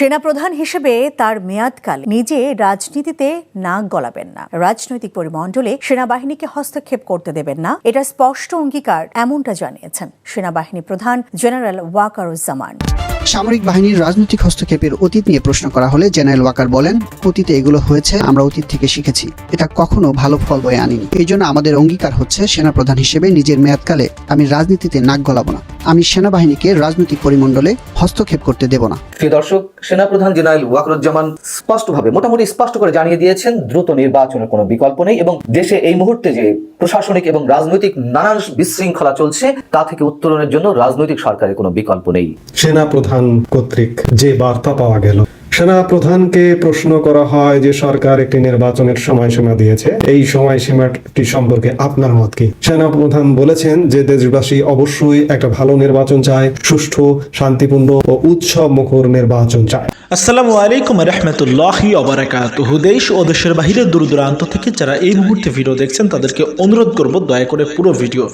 সেনাপ্রধান হিসেবে তার মেয়াদকাল নিজে রাজনীতিতে নাক গলাবেন না। রাজনৈতিক পরিমণ্ডলে সেনাবাহিনীকে হস্তক্ষেপ করতে দেবেন না। এটা স্পষ্ট অঙ্গীকার এমনটা জানিয়েছেন সেনাবাহিনী প্রধান জেনারেল ওয়াকারুজ্জামান। সামরিক বাহিনীর রাজনৈতিক হস্তক্ষেপের অতীত নিয়ে প্রশ্ন করা হলে জেনারেল ওয়াকার বলেন অতীতে এগুলো হয়েছে আমরা অতীত থেকে শিখেছি। এটা কখনো ভালো ফল বয়ে আনিনি। এই জন্য আমাদের অঙ্গীকার হচ্ছে সেনাপ্রধান হিসেবে নিজের মেয়াদকালে আমি রাজনীতিতে নাক গলাবো না। আমি সেনাবাহিনীকে রাজনৈতিক পরিমণ্ডলে হস্তক্ষেপ করতে দেব না। প্রিয় দর্শক সেনাপ্রধান জেনারেল ওয়াকরুজ্জামান স্পষ্টভাবে, মোটামুটি স্পষ্ট করে জানিয়ে দিয়েছেন, দ্রুত নির্বাচনের কোনো বিকল্প নেই এবং দেশে এই মুহূর্তে যে প্রশাসনিক এবং রাজনৈতিক নানান বিশৃঙ্খলা চলছে, তা থেকে উত্তোলনের জন্য রাজনৈতিক সরকারের কোনো বিকল্প নেই। সেনাপ্রধান কর্তৃক যে বার্তা পাওয়া গেল সেনা প্রধানকে প্রশ্ন করা হয় যে সরকার একটি নির্বাচনের সময়সীমা দিয়েছে। এই সময়সীমাটি সম্পর্কে আপনার মত কি? সেনা প্রধান বলেছেন যে দেশবাসী অবশ্যই একটা ভালো নির্বাচন চায়, সুষ্ঠু, শান্তিপূর্ণ ও উৎসব মুখর নির্বাচন চায়। আসসালামু আলাইকুম রহমতুল্লাহি দেশ ও দেশের বাহিরে দূর দূরান্ত থেকে যারা এই মুহূর্তে ভিডিও দেখছেন, তাদেরকে অনুরোধ করব দয়া করে পুরো ভিডিও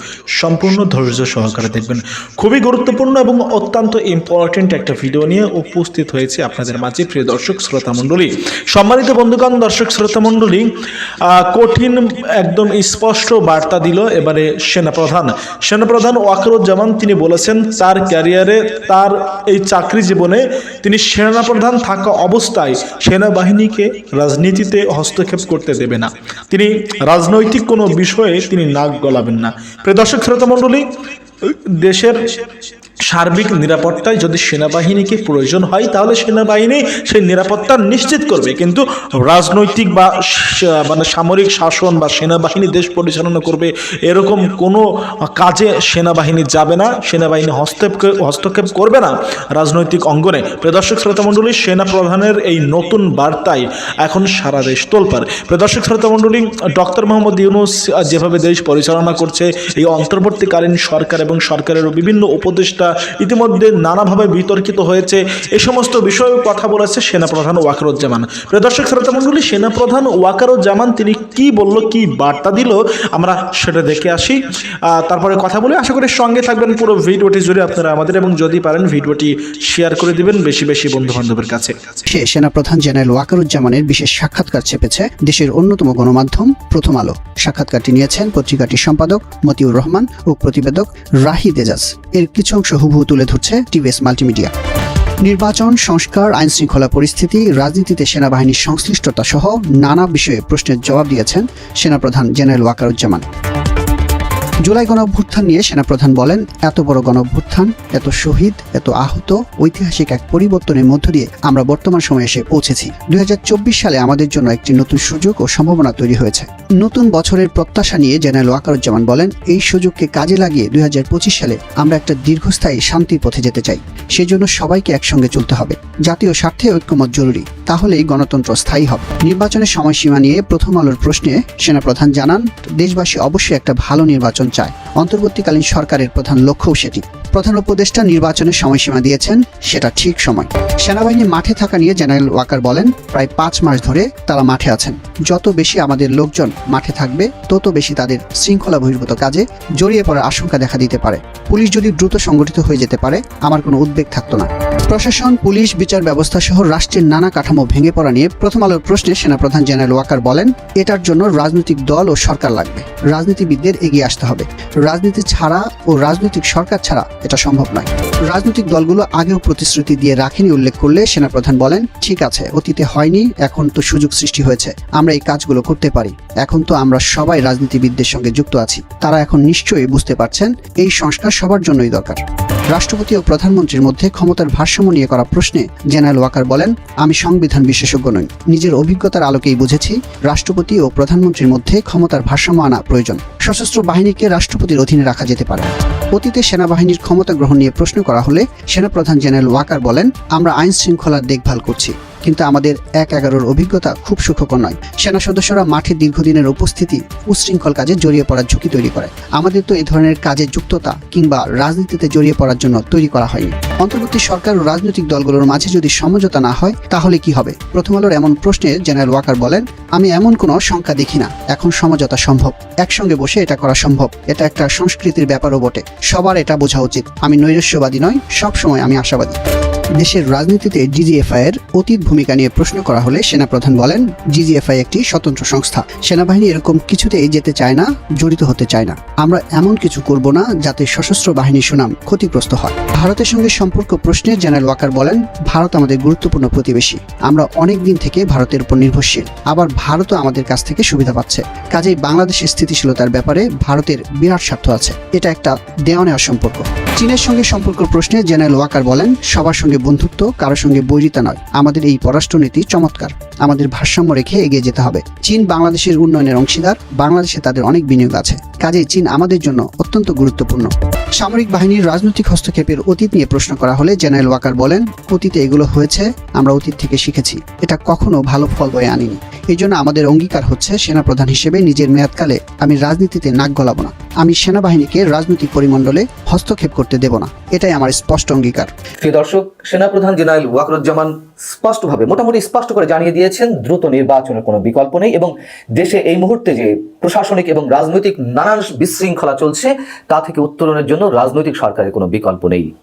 সম্পূর্ণ ধৈর্য সহকারে দেখবেন। খুবই গুরুত্বপূর্ণ এবং অত্যন্ত ইম্পর্টেন্ট একটা ভিডিও নিয়ে উপস্থিত হয়েছে আপনাদের মাঝে। প্রিয় দর্শক শ্রোতা মণ্ডলী সম্মানিত বন্ধুগণ, দর্শক শ্রোতা মণ্ডলী কঠিন একদম স্পষ্ট বার্তা দিল এবারে সেনাপ্রধান। সেনাপ্রধান ওয়াকরুজ্জামান তিনি বলেছেন, তার ক্যারিয়ারে তার এই চাকরি জীবনে তিনি সেনাপ্রধান থাকা অবস্থায় সেনাবাহিনীকে রাজনীতিতে হস্তক্ষেপ করতে দেবে না। তিনি রাজনৈতিক কোনো বিষয়ে তিনি নাক গলাবেন না। প্রিয় দর্শক শ্রোতা মণ্ডলী দেশের সার্বিক নিরাপত্তায় যদি সেনাবাহিনীকে প্রয়োজন হয়, তাহলে সেনাবাহিনী সেই নিরাপত্তা নিশ্চিত করবে। কিন্তু রাজনৈতিক বা মানে সামরিক শাসন বা সেনাবাহিনী দেশ পরিচালনা করবে, এরকম কোনো কাজে সেনাবাহিনী যাবে না, সেনাবাহিনী হস্তক্ষেপ হস্তক্ষেপ করবে না রাজনৈতিক অঙ্গনে। প্রদর্শক শ্রোতা মণ্ডলী সেনা প্রধানের এই নতুন বার্তায় এখন সারা দেশ তোলপার প্রদর্শক শ্রোতামণ্ডলী ডক্টর মোহাম্মদ ইউনুস যেভাবে দেশ পরিচালনা করছে, এই অন্তর্বর্তীকালীন সরকার এবং সরকারের বিভিন্ন উপদেষ্টা ইতিমধ্যে নানাভাবে বিতর্কিত হয়েছে। এই সমস্ত বিষয়েও কথা বলেছে সেনাপ্রধান ওয়াকারুজ্জামান। প্রদর্শক শ্রোতা মণ্ডলী, সেনাপ্রধান ওয়াকারুজ্জামান, তিনি কি বলল, কি বার্তা দিল, আমরা সেটা দেখে আসি। তারপরে কথা বলে। আশা করি সঙ্গে থাকবেন পুরো ভিডিওটি জুড়ে আপনারা আমাদের এবং যদি পারেন ভিডিওটি শেয়ার করে দিবেন বেশি বেশি বন্ধু বান্ধবের কাছে সেনাপ্রধান জেনারেল ওয়াকারুজ্জামানের বিশেষ সাক্ষাৎকার চেপেছে দেশের অন্যতম গণমাধ্যম প্রথম আলো। সাক্ষাৎকারটি নিয়েছেন পত্রিকাটির সম্পাদক মতিউর রহমান ও প্রতিবেদক রাহি দেজাজ। এর কিছু অংশ হুবহু তুলে ধরছে টিভিএস মাল্টিমিডিয়া। নির্বাচন, সংস্কার আইন শৃঙ্খলা পরিস্থিতি, রাজনীতিতে সেনাবাহিনীর সংশ্লিষ্টতা সহ নানা বিষয়ে প্রশ্নের জবাব দিয়েছেন সেনাপ্রধান জেনারেল ওয়াকারুজ্জামান। জুলাই গণঅভ্যুত্থান নিয়ে সেনাপ্রধান বলেন, এত বড় গণঅভ্যুত্থান, এত শহীদ, এত আহত, ঐতিহাসিক এক পরিবর্তনের মধ্য দিয়ে আমরা বর্তমান সময়ে এসে পৌঁছেছি। দুই হাজার চব্বিশ সালে আমাদের জন্য একটি নতুন সুযোগ ও সম্ভাবনা তৈরি হয়েছে। নতুন বছরের প্রত্যাশা নিয়ে জেনারেল ওয়াকারুজ্জামান বলেন, এই সুযোগকে কাজে লাগিয়ে দুই হাজার পঁচিশ সালে আমরা একটা দীর্ঘস্থায়ী শান্তির পথে যেতে চাই। সেজন্য সবাইকে একসঙ্গে চলতে হবে। জাতীয় স্বার্থে ঐক্যমত জরুরি। তাহলেই গণতন্ত্র স্থায়ী হবে। নির্বাচনের সময়সীমা নিয়ে প্রথম আলোর প্রশ্নে সেনাপ্রধান জানান, দেশবাসী অবশ্যই একটা ভালো নির্বাচন চায়। অন্তর্বর্তীকালীন সরকারের প্রধান লক্ষ্যও সেটি। প্রধান উপদেষ্টা নির্বাচনের সময়সীমা দিয়েছেন, সেটা ঠিক সময়। সেনাবাহিনী মাঠে থাকা নিয়ে জেনারেল ওয়াকার বলেন, প্রায় পাঁচ মাস ধরে তারা মাঠে আছেন। যত বেশি আমাদের লোকজন মাঠে থাকবে, তত বেশি তাদের শৃঙ্খলা বহির্ভূত কাজে জড়িয়ে পড়ার আশঙ্কা দেখা দিতে পারে। পুলিশ যদি দ্রুত সংগঠিত হয়ে যেতে পারে, আমার কোনো উদ্বেগ থাকতো না। প্রশাসন, পুলিশ, বিচার ব্যবস্থা সহ রাষ্ট্রের নানা কাঠামো ভেঙে পড়া নিয়ে প্রথম আলোর প্রশ্নে সেনাপ্রধান জেনারেল ওয়াকার বলেন, এটার জন্য রাজনৈতিক দল ও সরকার লাগবে। রাজনীতিবিদদের এগিয়ে আসতে হবে। রাজনীতি ছাড়া ও রাজনৈতিক সরকার ছাড়া এটা সম্ভব নয়। রাজনৈতিক দলগুলো আগেও প্রতিশ্রুতি দিয়ে রাখেনি উল্লেখ করলে সেনাপ্রধান বলেন, ঠিক আছে, অতীতে হয়নি, এখন তো সুযোগ সৃষ্টি হয়েছে, আমরা এই কাজগুলো করতে পারি। এখন তো আমরা সবাই রাজনীতিবিদদের সঙ্গে যুক্ত আছি। তারা এখন নিশ্চয়ই বুঝতে পারছেন, এই সংস্কার সবার জন্যই দরকার। রাষ্ট্রপতি ও প্রধানমন্ত্রীর মধ্যে ক্ষমতার ভারসাম্য নিয়ে করা প্রশ্নে জেনারেল ওয়াকার বলেন, আমি সংবিধান বিশেষজ্ঞ নই, নিজের অভিজ্ঞতার আলোকেই বুঝেছি। রাষ্ট্রপতি ও প্রধানমন্ত্রীর মধ্যে ক্ষমতার ভারসাম্য আনা প্রয়োজন। সশস্ত্র বাহিনীকে রাষ্ট্রপতির অধীনে রাখা যেতে পারে। অতীতে সেনাবাহিনীর ক্ষমতা গ্রহণ নিয়ে প্রশ্ন করা হলে সেনাপ্রধান জেনারেল ওয়াকার বলেন, আমরা আইন শৃঙ্খলার দেখভাল করছি। কিন্তু আমাদের এক এগারোর অভিজ্ঞতা খুব সুখকর নয়। সেনা সদস্যরা মাঠে দীর্ঘদিনের উপস্থিতি উশৃঙ্খল কাজে জড়িয়ে পড়ার ঝুঁকি তৈরি করে। আমাদের তো এই ধরনের কাজে যুক্ততা কিংবা রাজনীতিতে জড়িয়ে পড়ার জন্য তৈরি করা হয়নি। অন্তর্বর্তী সরকার ও রাজনৈতিক দলগুলোর মাঝে যদি সমঝোতা না হয়, তাহলে কি হবে? প্রথম আলোর এমন প্রশ্নে জেনারেল ওয়াকার বলেন, আমি এমন কোনো সংখ্যা দেখি না। এখন সমঝোতা সম্ভব। একসঙ্গে বসে এটা করা সম্ভব। এটা একটা সংস্কৃতির ব্যাপারও বটে। সবার এটা বোঝা উচিত। আমি নৈরাশ্যবাদী নয় সবসময় আমি আশাবাদী। দেশের রাজনীতিতে ডিজিএফআই এর অতীত ভূমিকা নিয়ে প্রশ্ন করা হলে সেনাপ্রধান বলেন, ডিজিএফআই একটি স্বতন্ত্র সংস্থা। সেনাবাহিনী এরকম কিছুতেই যেতে চায় না, জড়িত হতে চায় না। আমরা এমন কিছু করব না যাতে সশস্ত্র বাহিনীর সুনাম ক্ষতিগ্রস্ত হয়। ভারতের সঙ্গে সম্পর্ক প্রশ্নে জেনারেল ওয়াকার বলেন, ভারত আমাদের গুরুত্বপূর্ণ প্রতিবেশী। আমরা অনেক দিন থেকে ভারতের উপর নির্ভরশীল। আবার ভারতও আমাদের কাছ থেকে সুবিধা পাচ্ছে। কাজেই বাংলাদেশের স্থিতিশীলতার ব্যাপারে ভারতের বিরাট স্বার্থ আছে। এটা একটা দেওয়া নেওয়ার সম্পর্ক। চীনের সঙ্গে সম্পর্ক প্রশ্নে জেনারেল ওয়াকার বলেন, সবার সঙ্গে বন্ধুত্ব কারও সঙ্গে বৈরিতা নয়। আমাদের এই পররাষ্ট্রনীতি চমৎকার। আমাদের ভারসাম্য রেখে এগিয়ে যেতে হবে। চীন বাংলাদেশের উন্নয়নের অংশীদার। বাংলাদেশে তাদের অনেক বিনিয়োগ আছে। কাজে চীন আমাদের জন্য অত্যন্ত গুরুত্বপূর্ণ। সামরিক বাহিনীর রাজনৈতিক হস্তক্ষেপের অতীত নিয়ে প্রশ্ন করা হলে জেনারেল ওয়াকার বলেন, অতীতে এগুলো হয়েছে, আমরা অতীত থেকে শিখেছি। এটা কখনো ভালো ফল বয়ে আনিনি। এই জন্য আমাদের অঙ্গীকার হচ্ছে সেনাপ্রধান হিসেবে নিজের মেয়াদকালে আমি রাজনীতিতে নাক গলাবো না। আমি সেনাবাহিনীকে রাজনৈতিক পরিমণ্ডলে হস্তক্ষেপ করতে দেব না। এটাই আমার স্পষ্ট অঙ্গীকার। প্রিয় দর্শক, সেনাপ্রধান জেনারেল ওয়াকরুজ্জামান স্পষ্টভাবে, মোটামুটি স্পষ্ট করে জানিয়ে দিয়েছেন, দ্রুত নির্বাচনের কোনো বিকল্প নেই এবং দেশে এই মুহূর্তে যে প্রশাসনিক এবং রাজনৈতিক নানান বিশৃঙ্খলা চলছে, তা থেকে উত্তরণের জন্য রাজনৈতিক সরকারের কোনো বিকল্প নেই।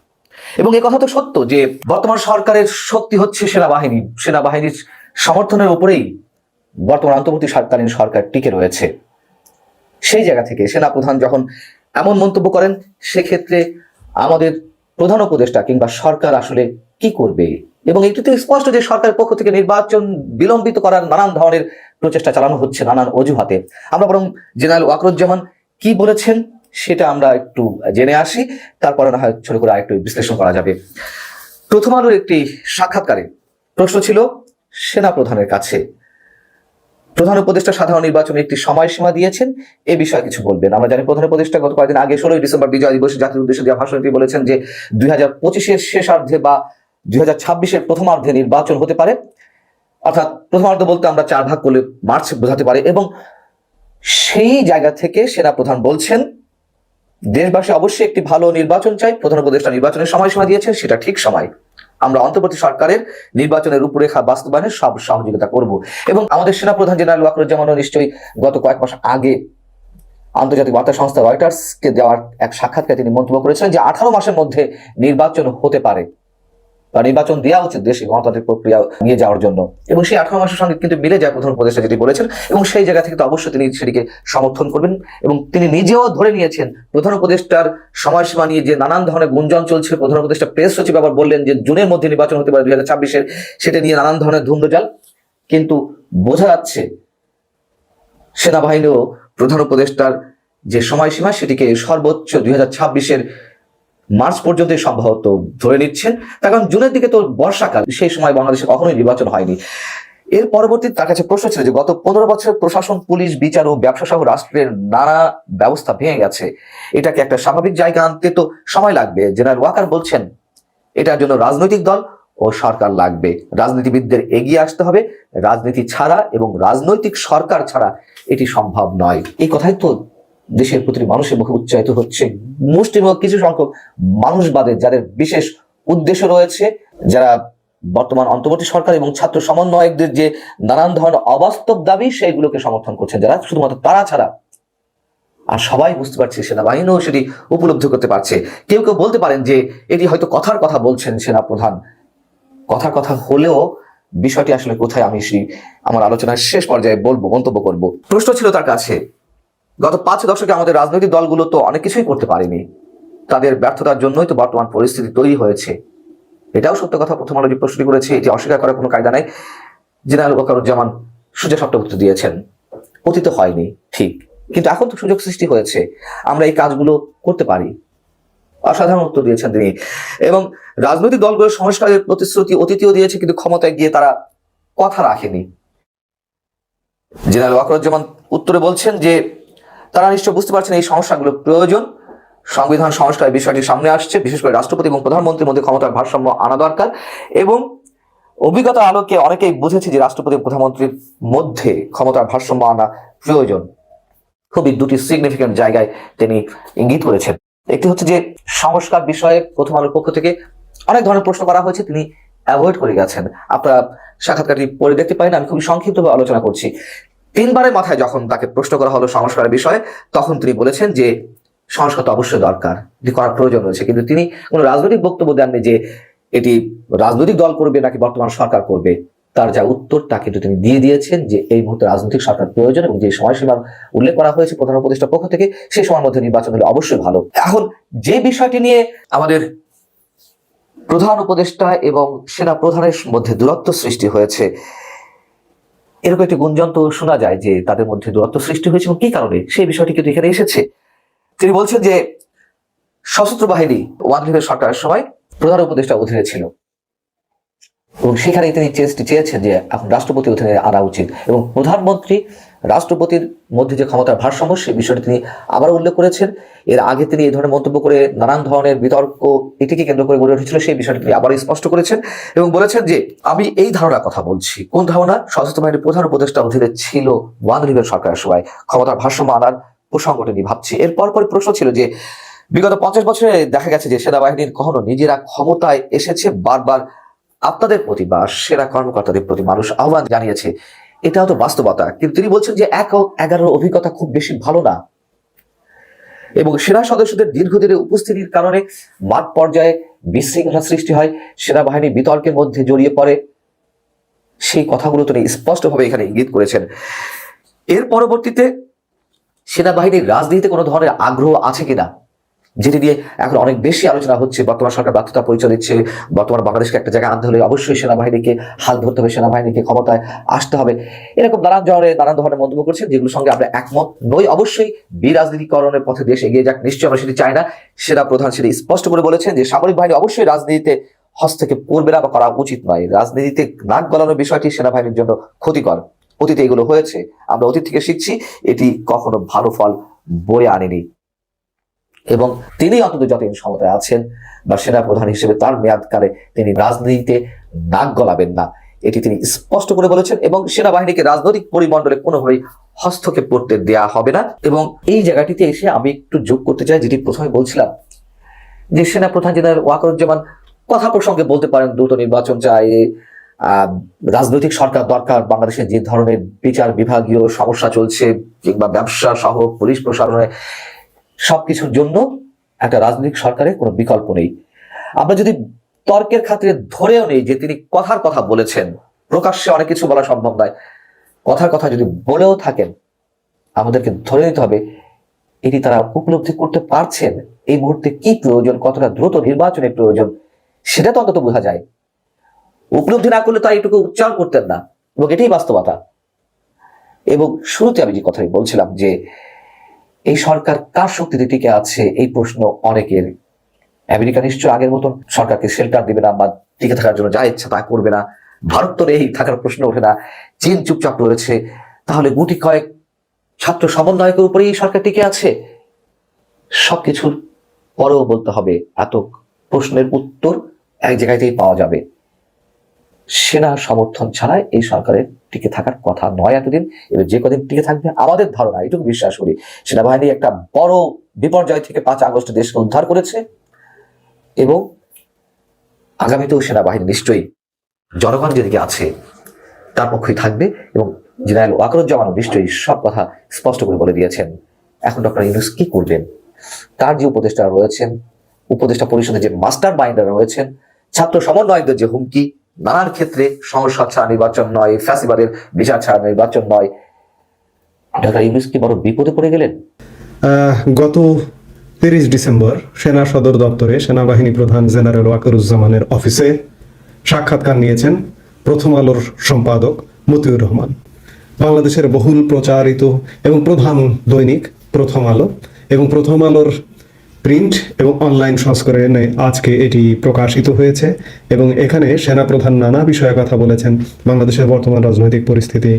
এবং এই কথা তো সত্য যে বর্তমান সরকারের শক্তি হচ্ছে সেনাবাহিনী। সেনাবাহিনীর সমর্থনের উপরেই বর্তমান অন্তর্বর্তী সরকালীন সরকার টিকে রয়েছে। সেই জায়গা থেকে সেনাপ্রধান যখন এমন মন্তব্য করেন, সেক্ষেত্রে আমাদের প্রধান উপদেষ্টা কিংবা সরকার আসলে কি করবে? এবং এটিতে স্পষ্ট যে সরকারের পক্ষ থেকে নির্বাচন বিলম্বিত করার নানান ধরনের প্রচেষ্টা চালানো হচ্ছে, নানান অজুহাতে। আমরা বরং জেনারেল ওয়াকরুজ্জামান কি বলেছেন সেটা আমরা একটু জেনে আসি। তারপরে না হয় ছোট করে আরেকটু বিশ্লেষণ করা যাবে। প্রথম আলোর একটি সাক্ষাৎকারে প্রশ্ন ছিল সেনা প্রধানের কাছে। প্রধান উপদেষ্টা সাধারণ নির্বাচনে একটি সময়সীমা দিয়েছেন, এ বিষয়ে কিছু বলবেন? আমরা জানি প্রধান উপদেষ্টা গত কয়েকদিন আগে ষোলোই ডিসেম্বর বিজয় দিবসে জাতির উদ্দেশ্যে দেওয়া ভাষণে তিনি বলেছেন যে, দুই হাজার পঁচিশের শেষার্ধে বা দুই হাজার ছাব্বিশের প্রথমার্ধে নির্বাচন হতে পারে। অর্থাৎ প্রথমার্ধ বলতে আমরা চার ভাগ করলে মার্চ বোঝাতে পারে এবং সেই জায়গা থেকে সেনা প্রধান বলছেন দেশবাসী অবশ্যই একটি ভালো নির্বাচন চাই। প্রধান উপদেষ্টা নির্বাচনের সময়সীমা দিয়েছেন সেটা ঠিক সময়। আমরা অন্তর্বর্তী সরকারের নির্বাচনের রূপরেখা বাস্তবায়নে সব সহযোগিতা করব। এবং আমাদের সেনাপ্রধান জেনারেল ওয়াকরুজ্জামানও নিশ্চয়ই গত কয়েক মাস আগে আন্তর্জাতিক বার্তা সংস্থা রয়টার্সকে দেওয়ার এক সাক্ষাৎকারে তিনি মন্তব্য করেছিলেন যে আঠারো মাসের মধ্যে নির্বাচন হতে পারে। নির্বাচন দেওয়া উচিত দেশে গণতান্ত্রিক প্রক্রিয়া নিয়ে যাওয়ার জন্য। এবং সেই আঠারো মাসের সঙ্গে কিন্তু মিলে যায় প্রধান উপদেষ্টা যেটি বলেছেন এবং সেই জায়গা থেকে তো অবশ্যই তিনি সেটিকে সমর্থন করবেন এবং তিনি নিজেও ধরে নিয়েছেন প্রধান উপদেষ্টার সময়সীমা নিয়ে যে নানান ধরনের গুঞ্জন চলছে প্রধান উপদেষ্টা প্রেস সচিব আবার বললেন যে জুনের মধ্যে নির্বাচন হতে পারে দুই হাজার ছাব্বিশের সেটা নিয়ে নানান ধরনের ধুমধুজাল কিন্তু বোঝা যাচ্ছে সেনাবাহিনীও প্রধান উপদেষ্টার যে সময়সীমা, সেটিকে সর্বোচ্চ দুই হাজার ছাব্বিশের মার্চ পর্যন্ত সম্ভবত ধরে নিচ্ছেন। তার কারণ জুনের দিকে তো বর্ষাকাল, সেই সময় বাংলাদেশে কখনোই নির্বাচন হয়নি। এর পরবর্তী তার কাছে প্রশ্ন ছিল যে, গত পনেরো বছরের প্রশাসন, পুলিশ, বিচার ও ব্যবসা সহ রাষ্ট্রের নানা ব্যবস্থা ভেঙে গেছে। এটাকে একটা স্বাভাবিক জায়গা আনতে তো সময় লাগবে। জেনারেল ওয়াকার বলছেন, এটার জন্য রাজনৈতিক দল ও সরকার লাগবে। রাজনীতিবিদদের এগিয়ে আসতে হবে। রাজনীতি ছাড়া এবং রাজনৈতিক সরকার ছাড়া এটি সম্ভব নয়। এই কথাই তো দেশের প্রতিটি মানুষের মুখে উচ্চারিত হচ্ছে মুষ্টিমেয় কিছু সংখ্যক মানুষবাদের যাদের বিশেষ উদ্দেশ্য রয়েছে, যারা বর্তমান অন্তর্বর্তী সরকার এবং ছাত্র সমন্বয়কদের যে নানান ধরনের অবাস্তব দাবি সেইগুলোকে সমর্থন করছেন যারা, শুধুমাত্র তারা ছাড়া। আর সবাই বুঝতে পারছে সেনাবাহিনীও সেটি উপলব্ধি করতে পারছে। কেউ কেউ বলতে পারেন যে এটি হয়তো কথার কথা বলছেন সেনা প্রধান কথার কথা হলেও বিষয়টি আসলে কোথায় আমি সেই, আমার আলোচনার শেষ পর্যায়ে বলব, মন্তব্য করব। প্রশ্ন ছিল তার কাছে গত পাঁচ দশকে আমাদের রাজনৈতিক দলগুলো তো অনেক কিছুই করতে পারেনি। তাদের ব্যর্থতার জন্যই তো বর্তমান পরিস্থিতি তৈরি হয়েছে। এটাও সত্য কথা, প্রথম আলো যে প্রশ্নটি করেছে, এটি অস্বীকার করার কোনো কায়দা নাই। জেনারেল ওকারুজ্জামান সুজা সপ্তাহ উত্তর দিয়েছেন অতীত হয়নি, ঠিক। কিন্তু এখন তো সুযোগ সৃষ্টি হয়েছে, আমরা এই কাজগুলো করতে পারি। অসাধারণ উত্তর দিয়েছেন তিনি। এবং রাজনৈতিক দলগুলোর সংস্কারের প্রতিশ্রুতি অতীতেও দিয়েছে, কিন্তু ক্ষমতায় গিয়ে তারা কথা রাখেনি। জেনারেল ওয়াকরুজ্জামান উত্তরে বলছেন যে তারা নিশ্চয় বুঝতে পারছেন এই সমস্যাগুলো প্রয়োজন। সংবিধান সংস্কারের বিষয়টি সামনে আসছে। বিশেষ করে রাষ্ট্রপতি এবং প্রধানমন্ত্রীর মধ্যে ক্ষমতার ভারসাম্য আনা দরকার এবং অভিজ্ঞতার আলোকে অনেকেই বুঝেছে যে রাষ্ট্রপতি প্রধানমন্ত্রীর মধ্যে ক্ষমতার ভারসাম্য আনা প্রয়োজন। খুবই দুটি সিগনিফিক্যান্ট জায়গায় তিনি ইঙ্গিত করেছেন। একটি হচ্ছে যে সংস্কার বিষয়ে প্রথম আলোর পক্ষ থেকে অনেক ধরনের প্রশ্ন করা হয়েছে, তিনি অ্যাভয়েড করে গেছেন। আপনারা সাক্ষাৎকারটি পড়ে দেখতে পারেন। আমি খুবই সংক্ষিপ্তভাবে আলোচনা করছি। তিনবারের মাথায় যখন তাকে প্রশ্ন করা হলো সংস্কারের বিষয়ে, তখন তিনি বলেছেন যে সংস্কার তো অবশ্যই দরকার, এটি করার প্রয়োজন রয়েছে। কিন্তু তিনি কোনো রাজনৈতিক বক্তব্য দেননি যে এটি রাজনৈতিক দল করবে নাকি বর্তমান সরকার করবে। তার যা উত্তর তা কিন্তু তিনি দিয়ে দিয়েছেন যে এই মুহূর্তে রাজনৈতিক সরকার প্রয়োজন এবং যে সময়সীমার উল্লেখ করা হয়েছে প্রধান উপদেষ্টার পক্ষ থেকে সেই সময়ের মধ্যে নির্বাচন হলে অবশ্যই ভালো। এখন যে বিষয়টি নিয়ে আমাদের প্রধান উপদেষ্টা এবং সেনা প্রধানের মধ্যে দূরত্ব সৃষ্টি হয়েছে এরকম একটি গুঞ্জন তো শোনা যায় যে তাদের মধ্যে দূরত্ব সৃষ্টি হয়েছে এবং কি কারণে সেই বিষয়টি কিন্তু এখানে এসেছে। তিনি বলছেন যে সশস্ত্র বাহিনী ওয়ান লিভের সরকারের সময় প্রধান উপদেষ্টা অধীনে ছিল। এবং সেখানে তিনি চেয়েছেন যে এখন রাষ্ট্রপতি অধীনে আনা উচিত এবং প্রধানমন্ত্রী রাষ্ট্রপতির মধ্যে যে ক্ষমতার ভারসাম্য সেই বিষয়টি তিনি আবার উল্লেখ করেছেন। এর আগে তিনি এই ধরনের মন্তব্য করে নানান ধরনের বিতর্ক এটিকে কেন্দ্র করে গড়ে উঠেছিল, সেই বিষয়টি তিনি আবার স্পষ্ট করেছেন এবং বলেছেন যে, আমি এই ধারণার কথা বলছি। কোন ধারণা? সশস্ত্র বাহিনীর প্রধান উপদেষ্টা অধীনে ছিল ওয়ান লিভের সরকারের সময়। ক্ষমতার ভারসাম্য আনার প্রসঙ্গটি নিয়ে ভাবছি। এর পর প্রশ্ন ছিল যে, বিগত পঞ্চাশ বছরে দেখা গেছে যে, সেনাবাহিনীর কখনো নিজেরা ক্ষমতায় এসেছে, বারবার আপনাদের প্রতি বা সেরা কর্মকর্তাদের প্রতি মানুষ আহ্বান জানিয়েছে। এটাও তো বাস্তবতা। কিন্তু তিনি বলছেন যে, এক এগারোর অভিজ্ঞতা খুব বেশি ভালো না। এবং সেনা সদস্যদের দীর্ঘদিনের উপস্থিতির কারণে মাঠ পর্যায়ে বিশৃঙ্খলা সৃষ্টি হয়। সেনাবাহিনী বিতর্কের মধ্যে জড়িয়ে পড়ে। সেই কথাগুলো তিনি স্পষ্টভাবে এখানে ইঙ্গিত করেছেন। এর পরবর্তীতে সেনাবাহিনীর রাজনীতিতে কোনো ধরনের আগ্রহ আছে কিনা? যেটি নিয়ে এখন অনেক বেশি আলোচনা হচ্ছে। বর্তমান সরকার ব্যর্থতা পরিচয় দিচ্ছে। বর্তমান বাংলাদেশকে একটা জায়গায় আনতে হলে অবশ্যই সেনাবাহিনীকে হাল ধরতে হবে, সেনাবাহিনীকে ক্ষমতায় আসতে হবে। এরকম নানান ধরনের নানান ধরনের মন্তব্য করছেন, যেগুলোর সঙ্গে আমরা একমত নই। অবশ্যই বিরাজনীতিকরণের পথে দেশ এগিয়ে যাক, নিশ্চয়ই আমরা সেটি চাই না। সেনা প্রধান সেটি স্পষ্ট করে বলেছেন যে, সামরিক বাহিনী অবশ্যই রাজনীতিতে হস্তক্ষেপ করবে না বা করা উচিত নয়। রাজনীতিতে নাক গলানোর বিষয়টি সেনাবাহিনীর জন্য ক্ষতিকর। অতীতে এগুলো হয়েছে, আমরা অতীত থেকে শিখছি, এটি কখনো ভালো ফল বয়ে আনেনি। এবং তিনি অন্তত যতদিন ক্ষমতায় আছেন বা সেনা প্রধান হিসেবে তার মেয়াদকালে তিনি রাজনীতিতে নাক গলাবেন না। এটি তিনি স্পষ্ট করে বলেছেন এবং সেনাবাহিনীকে রাজনৈতিক পরিমণ্ডলে কোনোভাবেই হস্তক্ষেপ করতে দেয়া হবে না। এবং এই জায়গাটিতে এসে আমি একটু যোগ করতে চাই, যেটি প্রথমে বলছিলাম যে সেনা প্রধান জেনারেল ওয়াকরুজ্জামান কথা প্রসঙ্গে বলতে পারেন, দ্রুত নির্বাচন চাই রাজনৈতিক সরকার দরকার, বাংলাদেশে যে ধরনের বিচার বিভাগীয় সমস্যা চলছে কিংবা ব্যবসা সহ পুলিশ প্রশাসনে সবকিছুর জন্য একটা রাজনৈতিক সরকারের কোনো বিকল্প নেই। আমরা যদি তর্কের খাতিরে ধরেও নেই যে তিনি কথার কথা বলেছেন, প্রকাশ্যে অনেক কিছু বলা সম্ভব নয়, কথার কথা যদি বলেও থাকেন, আমাদেরকে ধরে নিতে হবে, এটি তারা উপলব্ধি করতে পারছেন। এই মুহূর্তে কি প্রয়োজন, কতটা দ্রুত নির্বাচনের প্রয়োজন, সেটা তো অন্তত বোঝা যায়। উপলব্ধি না করলে তারা এটুকু উচ্চারণ করতেন না, এবং এটাই বাস্তবতা। এবং শুরুতে আমি যে কথাই বলছিলাম যে এই সরকার কার শক্তিতে টিকে আছে? এই প্রশ্ন অনেকের। আমেরিকা নিশ্চয় আগের মতন সরকারকে শেল্টার দিবে না বা টিকে থাকার জন্য যা ইচ্ছা তা করবে না। ভারত তো এই থাকার প্রশ্ন ওঠে না। চীন চুপচাপ রয়েছে। তাহলে গুটি কয়েক ছাত্র সমন্বয়কের উপরেই এই সরকার টিকে আছে? সবকিছুর পরেও বলতে হবে, এত প্রশ্নের উত্তর এক জায়গাতেই পাওয়া যাবে। সেনা সমর্থন ছাড়া এই সরকারের টিকে থাকার কথা নয় এতদিন। এবার যে কদিন টিকে থাকবে, আমাদের ধারণা, এটুকু বিশ্বাস করি, সেনাবাহিনী একটা বড় বিপর্যয় থেকে পাঁচ আগস্ট দেশকে উদ্ধার করেছে এবং আগামীতেও সেনাবাহিনী নিশ্চয়ই জনগণ যেদিকে আছে, তার পক্ষেই থাকবে এবং জেনারেল ওয়াকরুজ্জামান নিশ্চয়ই সব কথা স্পষ্ট করে বলে দিয়েছেন। এখন ডক্টর ইউনুস কি করবেন? তার যে উপদেষ্টা রয়েছেন, উপদেষ্টা পরিষদে যে মাস্টার মাইন্ডার রয়েছেন, ছাত্র সমন্বয়কদের যে হুমকি নানান ক্ষেত্রে সংসদ ছাড়া নির্বাচন নয়। ফ্যাসিবাদের বিচার ছাড়া নির্বাচন নয়। ডক্টর ইউনুস কি বড় বিপদে পড়ে গেলেন? গত তিরিশ ডিসেম্বর সেনা সদর দপ্তরে সেনাবাহিনী প্রধান জেনারেল ওয়াকারুজ্জামানের অফিসে সাক্ষাৎকার নিয়েছেন প্রথম আলোর সম্পাদক মতিউর রহমান। বাংলাদেশের বহুল প্রচারিত এবং প্রধান দৈনিক প্রথম আলো এবং প্রথম আলোর প্রিন্ট এবং অনলাইন সংস্করণে আজকে এটি প্রকাশিত হয়েছে এবং এখানে সেনাপ্রধান নানা বিষয়ে কথা বলেছেন। বাংলাদেশের বর্তমান রাজনৈতিক পরিস্থিতি,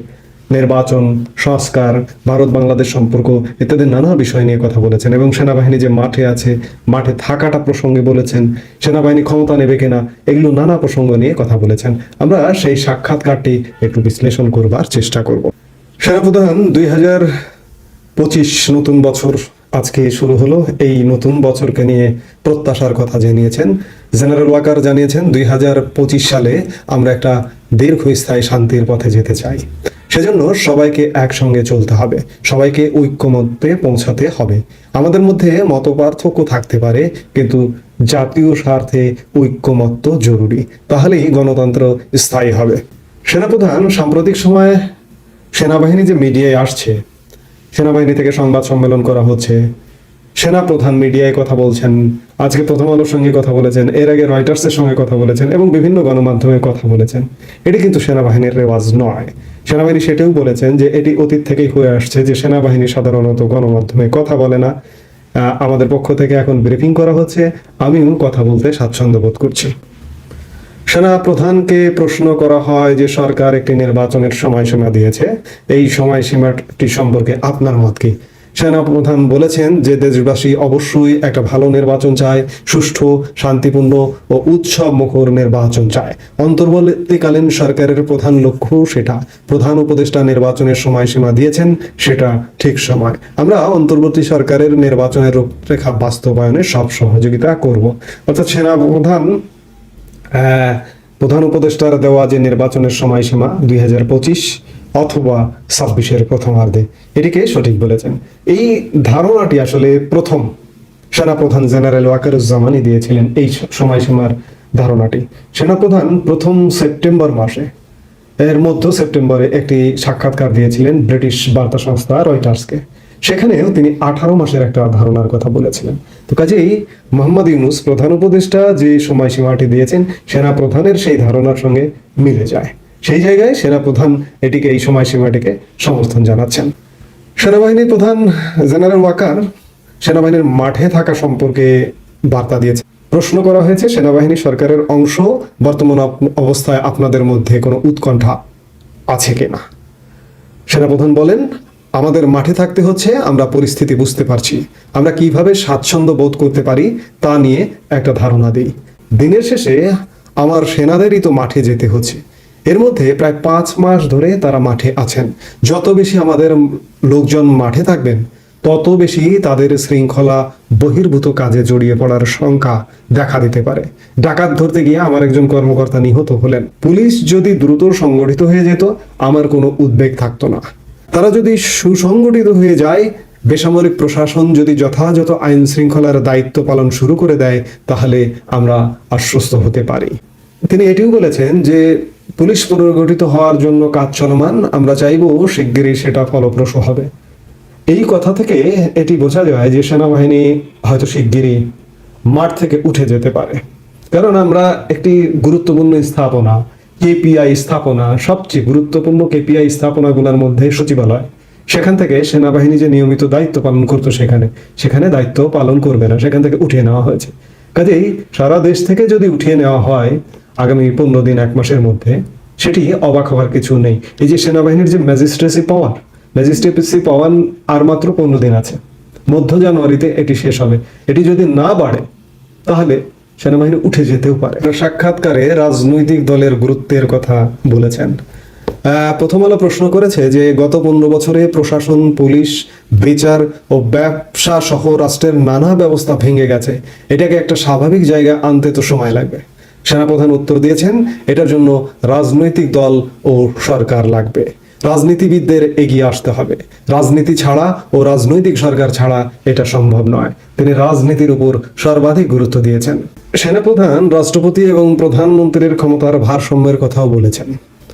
নির্বাচন, সংস্কার, ভারত বাংলাদেশ সম্পর্ক ইত্যাদি নানা বিষয় নিয়ে কথা বলেছেন এবং সেনাবাহিনী যে মাঠে আছে, মাঠে থাকাটা প্রসঙ্গে বলেছেন, সেনাবাহিনী ক্ষমতা নেবে কিনা, এগুলো নানা প্রসঙ্গ নিয়ে কথা বলেছেন। আমরা সেই সাক্ষাৎকারটি একটু বিশ্লেষণ করবার চেষ্টা করব। সেনাপ্রধান, দুই হাজার পঁচিশ নতুন বছর আজকে শুরু হলো এই নতুন বছরকে নিয়ে প্রত্যাশার কথা জানিয়েছেন। জেনারেল ওয়াকার জানিয়েছেন, দুই হাজার পঁচিশ সালে আমরা একটা দীর্ঘস্থায়ী শান্তির পথে যেতে চাই। সেজন্য সবাইকে একসঙ্গে চলতে হবে। সবাইকে ঐক্যমত্যে পৌঁছাতে হবে। আমাদের মধ্যে মতপার্থক্য থাকতে পারে, কিন্তু জাতীয় স্বার্থে ঐক্যমত্য জরুরি। তাহলেই গণতন্ত্র স্থায়ী হবে। সেনাপ্রধান, সাম্প্রতিক সময়ে সেনাবাহিনী যে মিডিয়ায় আসছে সেনাবাহিনী থেকে সংবাদ সম্মেলন করা হচ্ছে। সেনা প্রধান মিডিয়ায় কথা বলছেন। আজকে প্রথম আলোর সঙ্গে কথা বলেছেন। এর আগে রয়টার্সের সঙ্গে কথা বলেছেন এবং বিভিন্ন গণমাধ্যমে কথা বলেছেন। এটি কিন্তু সেনাবাহিনীর রেওয়াজ নয়। সেনাবাহিনী সেটাও বলেছেন যে এটি অতীত থেকেই হয়ে আসছে যে সেনাবাহিনী সাধারণত গণমাধ্যমে কথা বলে না। আমাদের পক্ষ থেকে এখন ব্রিফিং করা হচ্ছে। আমিও কথা বলতে স্বাচ্ছন্দ্য বোধ করছি। সেনা প্রধানকে প্রশ্ন করা হয় যে সরকার একটি নির্বাচনের সময়সীমা দিয়েছে। এই সময়সীমাটি সম্পর্কে আপনার মত কি? সেনা প্রধান বলেছেন যে দেশবাসী অবশ্যই একটা ভালো নির্বাচন চায়, সুষ্ঠু, শান্তিপূর্ণ ও উৎসব মুখর নির্বাচন চায়। অন্তর্বর্তীকালীন সরকারের প্রধান লক্ষ্য সেটা। প্রধান উপদেষ্টা নির্বাচনের সময়সীমা দিয়েছেন সেটা ঠিক সময়। আমরা অন্তর্বর্তী সরকারের নির্বাচনের রূপরেখা বাস্তবায়নে সব সহযোগিতা করব। অর্থাৎ সেনা প্রধান প্রধান উপদেষ্টার দেওয়া যে নির্বাচনের সময়সীমা দুই হাজার পঁচিশ অথবা ছাব্বিশের প্রথমার্ধে এটিকে সঠিক বলেছেন। এই ধারণাটি আসলে প্রথম সেনাপ্রধান জেনারেল ওয়াকারুজ্জামানই দিয়েছিলেন এই সময়সীমার ধারণাটি। সেনাপ্রধান প্রথম সেপ্টেম্বর মাসে, এর মধ্য সেপ্টেম্বরে একটি সাক্ষাৎকার দিয়েছিলেন ব্রিটিশ বার্তা সংস্থা রয়টার্সকে। সেখানেও তিনি আঠারো মাসের একটা ধারণার কথা বলেছিলেন। তো কাজেই মোহাম্মদ ইউনুস প্রধান উপদেষ্টা যে সময়সীমাটি দিয়েছেন, সেনা প্রধানের সেই ধারণার সঙ্গে মিলে যায়। সেই জায়গায় সেনা প্রধান এটিকে, এই সময়সীমাটিকে সমর্থন জানাচ্ছেন। সেনাবাহিনীর প্রধান জেনারেল ওয়াকার সেনাবাহিনীর মাঠে থাকা সম্পর্কে বার্তা দিয়েছে। প্রশ্ন করা হয়েছে, সেনাবাহিনী সরকারের অংশ বর্তমান অবস্থায় আপনাদের মধ্যে কোনো উৎকণ্ঠা আছে কিনা? সেনাপ্রধান বলেন আমাদের মাঠে থাকতে হচ্ছে, আমরা পরিস্থিতি বুঝতে পারছি। আমরা কীভাবে স্বাচ্ছন্দ্য বোধ করতে পারি, তা নিয়ে একটা ধারণা দিই। দিনের শেষে আমার সেনাদেরই তো মাঠে যেতে হচ্ছে। এর মধ্যে প্রায় পাঁচ মাস ধরে তারা মাঠে আছেন। যত বেশি আমাদের লোকজন মাঠে থাকবেন, তত বেশি তাদের শৃঙ্খলা বহির্ভূত কাজে জড়িয়ে পড়ার শঙ্কা দেখা দিতে পারে। ডাকাত ধরতে গিয়ে আমার একজন কর্মকর্তা নিহত হলেন। পুলিশ যদি দ্রুত সংগঠিত হয়ে যেত, আমার কোনো উদ্বেগ থাকতো না। তারা যদি সুসংগঠিত হয়ে যায়, বেসামরিক প্রশাসন যদি যথাযথ আইন শৃঙ্খলার দায়িত্ব পালন শুরু করে দেয়, তাহলে আমরা আশ্বস্ত হতে পারি। তিনি এটিও বলেছেন যে, পুলিশ পুনর্গঠিত হওয়ার জন্য কাজ চলমান, আমরা চাইব শিগগিরই সেটা ফলপ্রসূ হবে। এই কথা থেকে এটি বোঝা যায় যে, সেনাবাহিনী হয়তো শিগগিরই মাঠ থেকে উঠে যেতে পারে। কারণ আমরা একটি গুরুত্বপূর্ণ স্থাপনা কেপিআই স্থাপনা, সবচেয়ে গুরুত্বপূর্ণ কেপিআই স্থাপনাগুলোর মধ্যে সচিবালয়। সেখান থেকে সেনাবাহিনী যে নিয়মিত দায়িত্ব পালন করতো সেখানে সেখানে দায়িত্ব পালন করবে না, সেখান থেকে উঠিয়ে নেওয়া হয়েছে। কাজেই সারা দেশ থেকে যদি উঠিয়ে নেওয়া হয় আগামী পনেরো দিন, এক মাসের মধ্যে, সেটি অবাক হওয়ার কিছু নেই। এই যে সেনাবাহিনীর যে ম্যাজিস্ট্রেসি পাওয়ার ম্যাজিস্ট্রেসি পাওয়ার আর মাত্র পনেরো দিন আছে। মধ্য জানুয়ারিতে এটি শেষ হবে। এটি যদি না বাড়ে, তাহলে সেনাবাহিনী উঠে যেতেও পারে। সাক্ষাৎকারে রাজনৈতিক দলের গুরুত্বের কথা বলেছেন। প্রথম আলো প্রশ্ন করেছে যে, গত পনেরো বছরে প্রশাসন, পুলিশ, বিচার ও ব্যবসা সহ রাষ্ট্রের নানা ব্যবস্থা ভেঙে গেছে। এটাকে একটা স্বাভাবিক জায়গা আনতে তো সময় লাগবে। সেনাপ্রধান উত্তর দিয়েছেন, এটার জন্য রাজনৈতিক দল ও সরকার লাগবে। রাজনীতিবিদদের এগিয়ে আসতে হবে। রাজনীতি ছাড়া ও রাজনৈতিক সরকার ছাড়া এটা সম্ভব নয়। তিনি রাজনীতির উপর সর্বাধিক গুরুত্ব দিয়েছেন। সেনাপ্রধান, রাষ্ট্রপতি এবং প্রধানমন্ত্রীর ক্ষমতার ভারসাম্যের কথাও বলেছেন।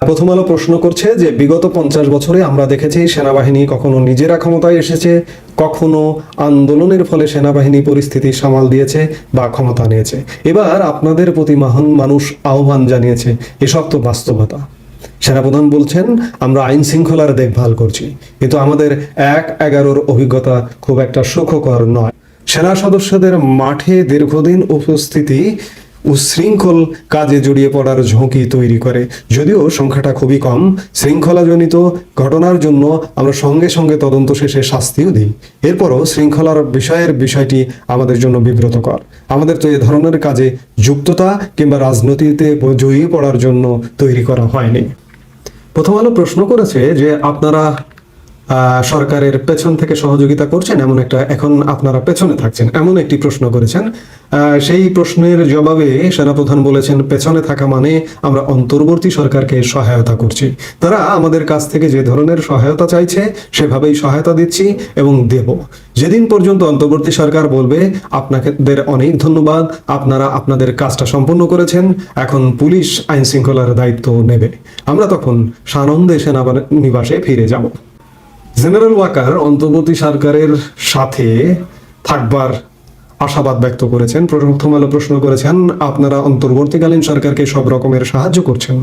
প্রথম আলো প্রশ্ন করছে যে, বিগত পঞ্চাশ বছরে আমরা দেখেছি সেনাবাহিনী কখনো নিজেরা ক্ষমতায় এসেছে, কখনো আন্দোলনের ফলে সেনাবাহিনী পরিস্থিতি সামাল দিয়েছে বা ক্ষমতা নিয়েছে। এবার আপনাদের প্রতি মানুষ আহ্বান জানিয়েছে, এসব তো বাস্তবতা। সেনাপ্রধান বলছেন, আমরা আইন শৃঙ্খলার দেখভাল করছি। কিন্তু আমাদের এক এগারোর অভিজ্ঞতা খুব একটা সুখকর নয়। সেনা সদস্যদের মাঠে দীর্ঘদিন উপস্থিতি উশৃঙ্খল কাজে জড়িয়ে পড়ার ঝুঁকি তৈরি করে। যদিও সংখ্যাটা খুবই কম, শৃঙ্খলাজনিত ঘটনার জন্য আমরা সঙ্গে সঙ্গে তদন্ত শেষে শাস্তিও দিই। এরপরও শৃঙ্খলার বিষয়ের বিষয়টি আমাদের জন্য বিব্রতকর। আমাদের তো এ ধরনের কাজে যুক্ততা কিংবা রাজনীতিতে জড়িয়ে পড়ার জন্য তৈরি করা হয়নি। প্রথম আলো প্রশ্ন করেছে যে আপনারা সরকারের পেছন থেকে সহযোগিতা করছেন এমন একটা এখন আপনারা পেছনে থাকছেন, এমন একটি প্রশ্ন করেছেন। সেই প্রশ্নের জবাবে সেনাপ্রধান বলেছেন, পেছনে থাকা মানে আমরা অন্তর্বর্তী সরকারকে সহায়তা করছি। তারা আমাদের কাছ থেকে যে ধরনের সহায়তা চাইছে, সেভাবেই সহায়তা দিচ্ছি এবং দেব। যেদিন পর্যন্ত অন্তর্বর্তী সরকার বলবে, আপনাদের অনেক ধন্যবাদ, আপনারা আপনাদের কাজটা সম্পূর্ণ করেছেন, এখন পুলিশ আইন শৃঙ্খলার দায়িত্ব নেবে। আমরা তখন সানন্দে সেনানিবাসে ফিরে যাব। জেনারেল ওয়াকার অন্তর্বর্তী সরকারের সাথে থাকবার আশাবাদ ব্যক্ত করেছেন, প্রথম আলো প্রশ্ন করেছেন, আপনারা অন্তর্বর্তীকালীন সরকারকে সব রকমের সাহায্য করছেন।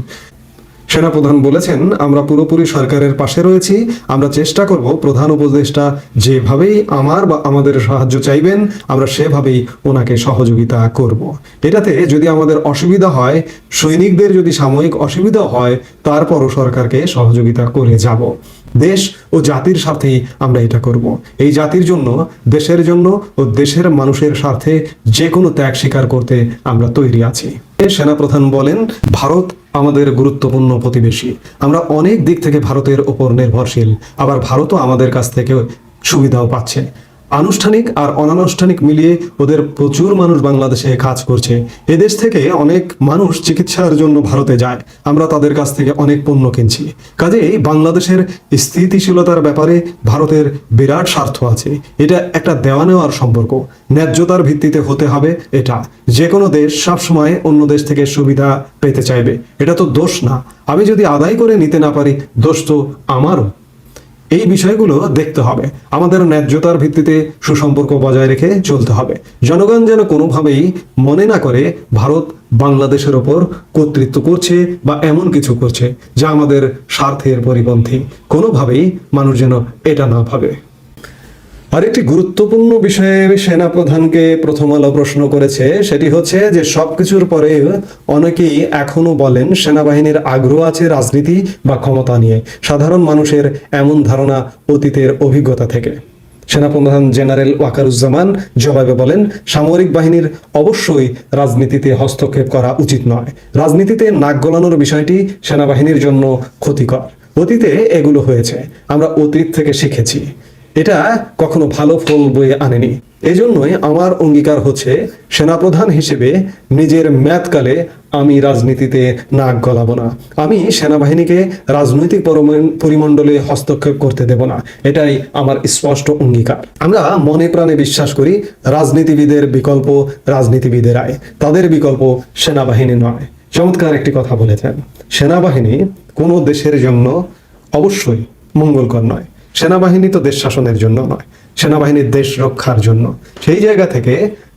সেনাপ্রধান বলেছেন, আমরা পুরোপুরি সরকারের পাশে রয়েছি, আমরা চেষ্টা করব, প্রধান উপদেষ্টা যেভাবেই আমার বা আমাদের সাহায্য চাইবেন, আমরা সেভাবেই ওনাকে সহযোগিতা করব। এটাতে যদি আমাদের অসুবিধা হয়, সৈনিকদের যদি সাময়িক অসুবিধা হয়, তারপরও সরকারকে সহযোগিতা করে যাব। দেশ ও জাতির স্বার্থে আমরা এটা করব। এই জাতির জন্য, দেশের জন্য ও দেশের মানুষের স্বার্থে যে কোনো ত্যাগ স্বীকার করতে আমরা তৈরি আছি। সেনাপ্রধান বলেন, ভারত আমাদের গুরুত্বপূর্ণ প্রতিবেশী। আমরা অনেক দিক থেকে ভারতের ওপর নির্ভরশীল। আবার ভারতও আমাদের কাছ থেকে সুবিধাও পাচ্ছে। আনুষ্ঠানিক আর অনানুষ্ঠানিক মিলিয়ে ওদের প্রচুর মানুষ বাংলাদেশে কাজ করছে। এদেশ থেকে অনেক মানুষ চিকিৎসার জন্য ভারতে যায়। আমরা তাদের কাছ থেকে অনেক পণ্য কিনছি। কাজেই বাংলাদেশের স্থিতিশীলতার ব্যাপারে ভারতের বিরাট স্বার্থ আছে। এটা একটা দেওয়া নেওয়ার সম্পর্ক। ন্যায্যতার ভিত্তিতে হতে হবে এটা। যে কোনো দেশ সবসময় অন্য দেশ থেকে সুবিধা পেতে চাইবে। এটা তো দোষ না। আমি যদি আদায় করে নিতে না পারি, দোষ তো আমারও। এই বিষয়গুলো দেখতে হবে। আমাদের ন্যায্যতার ভিত্তিতে সুসম্পর্ক বজায় রেখে চলতে হবে। জনগণ যেন কোনোভাবেই মনে না করে ভারত বাংলাদেশের ওপর কর্তৃত্ব করছে বা এমন কিছু করছে যা আমাদের স্বার্থের পরিপন্থী। কোনোভাবেই মানুষ যেন এটা না ভাবে। আরেকটি গুরুত্বপূর্ণ বিষয়ে সেনাপ্রধানকে প্রথম আলো প্রশ্ন করেছে, সেটি হচ্ছে যে সবকিছুর পরে অনেকেই এখনও বলেন সেনাবাহিনীর আগ্রহ আছে রাজনীতি বা ক্ষমতা নিয়ে। সাধারণ মানুষের এমন ধারণা অতীতের অভিজ্ঞতা থেকে। সেনাপ্রধান জেনারেল ওয়াকারুজ্জামান জবাবে বলেন, সামরিক বাহিনীর অবশ্যই রাজনীতিতে হস্তক্ষেপ করা উচিত নয়। রাজনীতিতে নাক গলানোর বিষয়টি সেনাবাহিনীর জন্য ক্ষতিকর। অতীতে এগুলো হয়েছে। আমরা অতীত থেকে শিখেছি। এটা কখনো ভালো ফল বয়ে আনেনি। এজন্যই আমার অঙ্গীকার হচ্ছে, সেনাপ্রধান হিসেবে নিজের মেয়াদকালে আমি রাজনীতিতে নাক গলাবো না। আমি সেনাবাহিনীকে রাজনৈতিক পরিমণ্ডলে হস্তক্ষেপ করতে দেব না। এটাই আমার স্পষ্ট অঙ্গীকার। আমরা মনে প্রাণে বিশ্বাস করি, রাজনীতিবিদের বিকল্প রাজনীতিবিদেরাই তাদের বিকল্প সেনাবাহিনী নয়। চমৎকার একটি কথা বলেছেন। সেনাবাহিনী কোনো দেশের জন্য অবশ্যই মঙ্গলকর নয়। সেনাবাহিনী তো দেশ শাসনের জন্য নয়, সেনাবাহিনীর দেশ রক্ষার জন্য। সেই জায়গা থেকে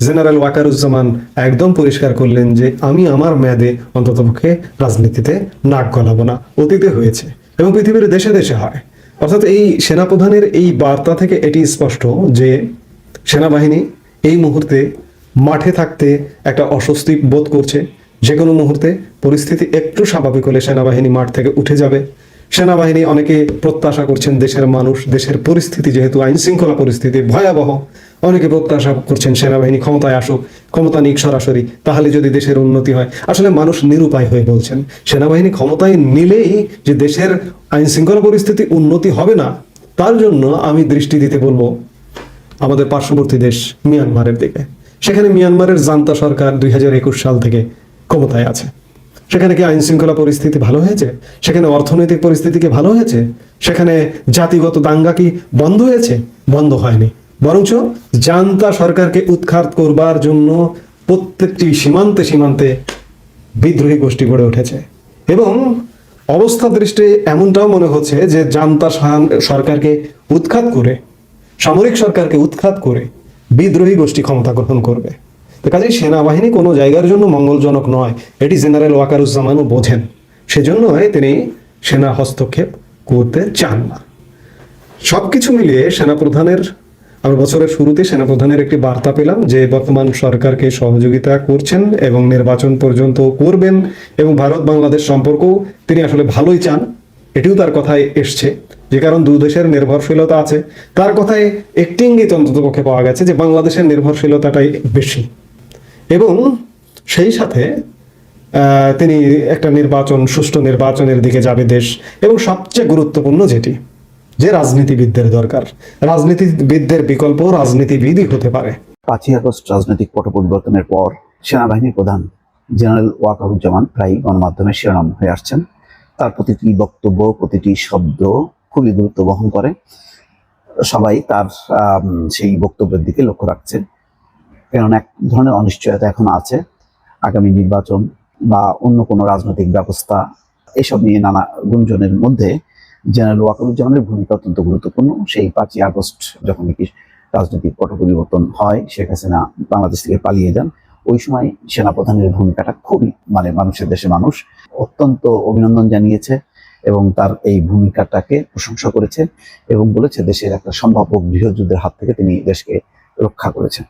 জেনারেল ওয়াকারুজ্জামান একদম পরিষ্কার করলেন যে, আমি আমার মেয়াদে অন্ততপক্ষে রাজনীতিতে নাক গলাবো না। অতীতে হয়েছে এবং পৃথিবীর দেশে দেশে হয়। অর্থাৎ এই সেনাপ্রধানের এই বার্তা থেকে এটি স্পষ্ট যে, সেনাবাহিনী এই মুহূর্তে মাঠে থাকতে একটা অস্বস্তি বোধ করছে। যে কোনো মুহূর্তে পরিস্থিতি একটু স্বাভাবিক হলে সেনাবাহিনী মাঠ থেকে উঠে যাবে। সেনাবাহিনী অনেকে প্রত্যাশা করছেন দেশের মানুষ, দেশের পরিস্থিতি যেহেতু আইন শৃঙ্খলা পরিস্থিতি ভয়াবহ, অনেকে প্রত্যাশা করছেন সেনাবাহিনী ক্ষমতায় আসুক, ক্ষমতা নিক সরাসরি, তাহলে যদি দেশের উন্নতি হয়। আসলে মানুষ নিরুপায় হয়ে বলছেন, সেনাবাহিনী ক্ষমতায় নিলেই যে দেশের আইন শৃঙ্খলা পরিস্থিতি উন্নতি হবে না, তার জন্য আমি দৃষ্টি দিতে বলব আমাদের পার্শ্ববর্তী দেশ মিয়ানমারের দিকে। সেখানে মিয়ানমারের জান্তা সরকার দুই হাজার একুশ সাল থেকে ক্ষমতায় আছে। সেখানে কি আইন শৃঙ্খলা পরিস্থিতি ভালো হয়েছে? সেখানে অর্থনৈতিক পরিস্থিতি কি ভালো হয়েছে? সেখানে জাতিগত দাঙ্গা কি বন্ধ হয়েছে? বন্ধ হয়নি। বরঞ্চ জান্তা সরকারকে উৎখাত করবার জন্য প্রত্যেকটি সীমান্তে সীমান্তে বিদ্রোহী গোষ্ঠী গড়ে উঠেছে। এবং অবস্থা দৃষ্টি এমনটাও মনে হচ্ছে যে জান্তা সরকারকে উৎখাত করে, সামরিক সরকারকে উৎখাত করে বিদ্রোহী গোষ্ঠী ক্ষমতা গ্রহণ করবে। তো কাজেই সেনাবাহিনী কোনো জায়গার জন্য মঙ্গলজনক নয়। এটি জেনারেল ওয়াকারুজ্জামানও বোঝেন। সেজন্যই তিনি সেনা হস্তক্ষেপ করতে চান না। সব কিছু মিলিয়ে সেনাপ্রধানের আমরা বছরের শুরুতে সেনাপ্রধানের একটি বার্তা পেলাম যে বর্তমান সরকারকে সহযোগিতা করছেন এবং নির্বাচন পর্যন্ত করবেন এবং ভারত বাংলাদেশ সম্পর্ক তিনি আসলে ভালোই চান। এটিও তার কথায় এসছে। যে কারণ দু দেশের নির্ভরশীলতা আছে। তার কথায় একটি ইঙ্গিত অন্ততপক্ষে পাওয়া গেছে যে বাংলাদেশের নির্ভরশীলতাটাই বেশি। এবং সেই সাথে তিনি একটা নির্বাচন, সুষ্ঠু নির্বাচনের দিকে যাবে দেশ। এবং সবচেয়ে গুরুত্বপূর্ণ যেটি, যে রাজনীতিবিদদের দরকার। রাজনীতিবিদদের বিকল্প রাজনীতিবিদই হতে পারে। পাঁচই আগস্ট রাজনৈতিক পট পরিবর্তনের পর সেনাবাহিনীর প্রধান জেনারেল ওয়াকারুজ্জামান প্রায় গণমাধ্যমে শিরোনাম হয়ে আসছেন। তার প্রতিটি বক্তব্য, প্রতিটি শব্দ খুবই গুরুত্ব বহন করে। সবাই তার সেই বক্তব্যের দিকে লক্ষ্য রাখছে কারণ এক ধরনের অনিশ্চয়তা এখন আছে। আগামী নির্বাচন বা অন্য কোনো রাজনৈতিক ব্যবস্থা, এসব নিয়ে নানা গুঞ্জনের মধ্যে জেনারেল ওয়াকারুজ্জামানের ভূমিকা অত্যন্ত গুরুত্বপূর্ণ। সেই পাঁচই আগস্ট যখন নাকি রাজনৈতিক পট পরিবর্তন হয়, শেখ হাসিনা বাংলাদেশ থেকে পালিয়ে যান, ওই সময় সেনাপ্রধানের ভূমিকাটা খুবই মানে মানুষের দেশে মানুষ অত্যন্ত অভিনন্দন জানিয়েছে এবং তার এই ভূমিকাটাকে প্রশংসা করেছে এবং বলেছে দেশের একটা সম্ভাব্য গৃহযুদ্ধের হাত থেকে তিনি দেশকে রক্ষা করেছেন।